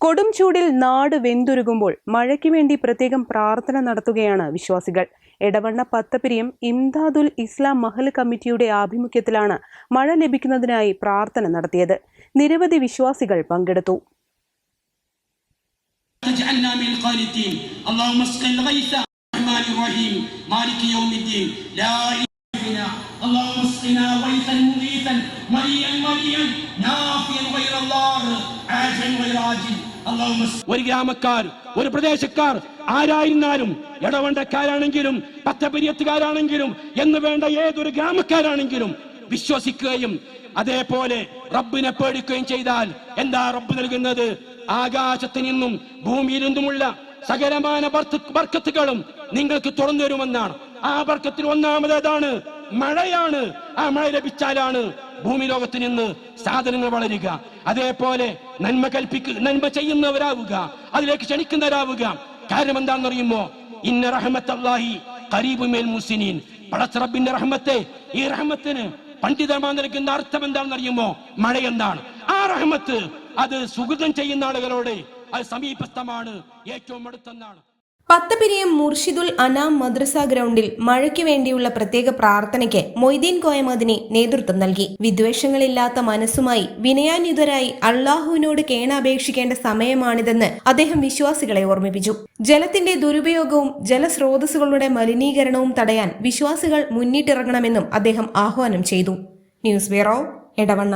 കൊടും ചൂടിൽ നാട് വെന്തുരുകുമ്പോൾ മഴയ്ക്ക് വേണ്ടി പ്രത്യേകം പ്രാർത്ഥന നടത്തുകയാണ് വിശ്വാസികൾ എടവണ്ണ പത്തപ്പിരിയം ഇംദാദുൽ ഇസ്ലാം മഹൽ കമ്മിറ്റിയുടെ ആഭിമുഖ്യത്തിലാണ് മഴ ലഭിക്കുന്നതിനായി പ്രാർത്ഥന നടത്തിയത് നിരവധി വിശ്വാസികൾ പങ്കെടുത്തു تجعلنا من القانتين اللهم اسق الغيث الرحمن الرحيم مالك يوم الدين لا اله الا اللهم اسقنا غيثا مغيثا مريا مريا نافيا ഒരു ഗ്രാമക്കാർ ഒരു പ്രദേശക്കാർ ആരായിരുന്നാലും ഇടവണ്ടക്കാരാണെങ്കിലും പത്തപര്യത്തുകാരാണെങ്കിലും എന്ന് വേണ്ട ഏതൊരു ഗ്രാമക്കാരാണെങ്കിലും വിശ്വസിക്കുകയും അതേപോലെ റബ്ബിനെ പേടിക്കുകയും ചെയ്താൽ എന്താ റബ്ബ് നൽകുന്നത്? ആകാശത്തു നിന്നും ഭൂമിയിൽ നിന്നുമുള്ള ബർത്ത്- ബർക്കത്തുകളും നിങ്ങൾക്ക് തുറന്നു തരുമെന്നാണ് ആ ബർക്കത്തിൽ ഒന്നാമതേതാണ് മഴയാണ്. ആ മഴ ലഭിച്ചാലാണ് ഭൂമി ലോകത്ത് നിന്ന് സാധനങ്ങൾ വളരുക. അതേപോലെ നന്മ കൽപ്പിക്കുക നന്മ ചെയ്യുന്നവരാവുക. അതിലേക്ക് ക്ഷണിക്കുന്നവരാവുക. കാരണം എന്താണെന്നറിയുമോ ഇന്ന റഹ്മത്തല്ലാഹി കരീബുമേൽ മുസ്ലിനീൻ പടച്ചറബിന്റെ റഹ്മത്തെ ഈ റഹ്മത്തിന് പണ്ഡിതമാ നൽകുന്ന അർത്ഥം എന്താണെന്ന് അറിയുമോ മഴ എന്താണ് ആ റഹ്മത്ത് അത് സുഹൃതം ചെയ്യുന്ന ആളുകളോട് അത് സമീപസ്ഥമാണ്. ഏറ്റവും അടുത്തെന്നാണ്. പത്തപിരിയം മുർഷിദുൽ അനാം മദ്രസ ഗ്രൗണ്ടിൽ മഴയ്ക്ക് വേണ്ടിയുള്ള പ്രത്യേക പ്രാർത്ഥനയ്ക്ക് മൊയ്തീൻ കോയമദിനെ നേതൃത്വം നൽകി. വിദ്വേഷങ്ങളില്ലാത്ത മനസ്സുമായി വിനയാന്യുതരായി അള്ളാഹുവിനോട് കേണപേക്ഷിക്കേണ്ട സമയമാണിതെന്ന് അദ്ദേഹം വിശ്വാസികളെ ഓർമ്മിപ്പിച്ചു. ജലത്തിന്റെ ദുരുപയോഗവും ജലസ്രോതസ്സുകളുടെ മലിനീകരണവും തടയാൻ വിശ്വാസികൾ മുന്നിട്ടിറങ്ങണമെന്നും അദ്ദേഹം ആഹ്വാനം ചെയ്തു. News bureau Edavanna.